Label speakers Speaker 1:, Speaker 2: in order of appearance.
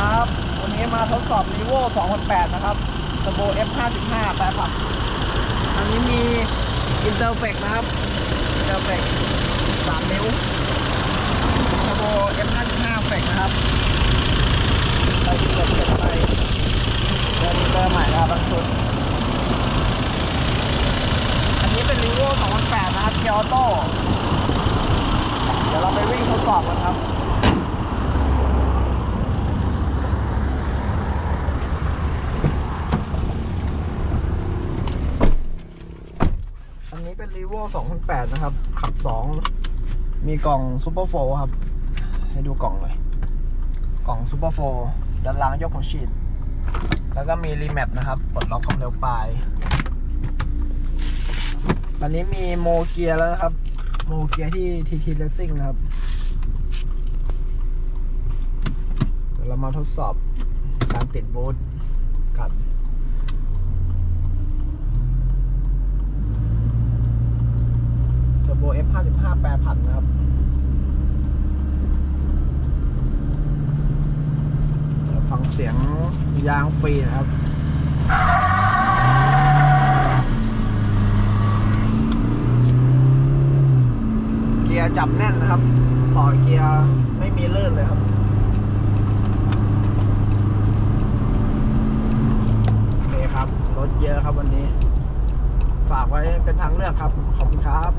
Speaker 1: ครับ วันนี้มาทดสอบ r e v o 2008นะครับ Turbo F55 แปรผักอันนี้มี Interflex นะครับ Interflex 3นิ้ว Turbo F55 Flex นะครับไปเปลี่ยนเปลี่ยนไปเดินเดินใหม่นะครับบางชุดอันนี้เป็น r e v o 2008นะครับเกียร์ออโต้ เดี๋ยวเราไปวิ่งทดสอบกันครับ อันนี้เป็น r e v o 2008 นะครับ ขับ 2 มีกล่อง Super 4ครับ ให้ดูกล่องเลย กล่อง Super 4ด้านล่างยกของชีด แล้วก็มีรีแมปนะครับปลดล็อกความเร็วปลายอันนี้มีโมเกียร์แล้วนะครับ โมเกียร์ที่ทีทีเลสซิ่งนะครับ เดี๋ยวเรามาทดสอบการติดบูทกัน F55 แปรผันนะครับฟังเสียงยางฟรีนะครับเกียร์จับแน่นนะครับต่อเกียร์ไม่มีเลื่อนเลยครับโอเครับ รถเยอะครับวันนี้ ฝากไว้เป็นทางเลือกครับ ขอบคุณครับ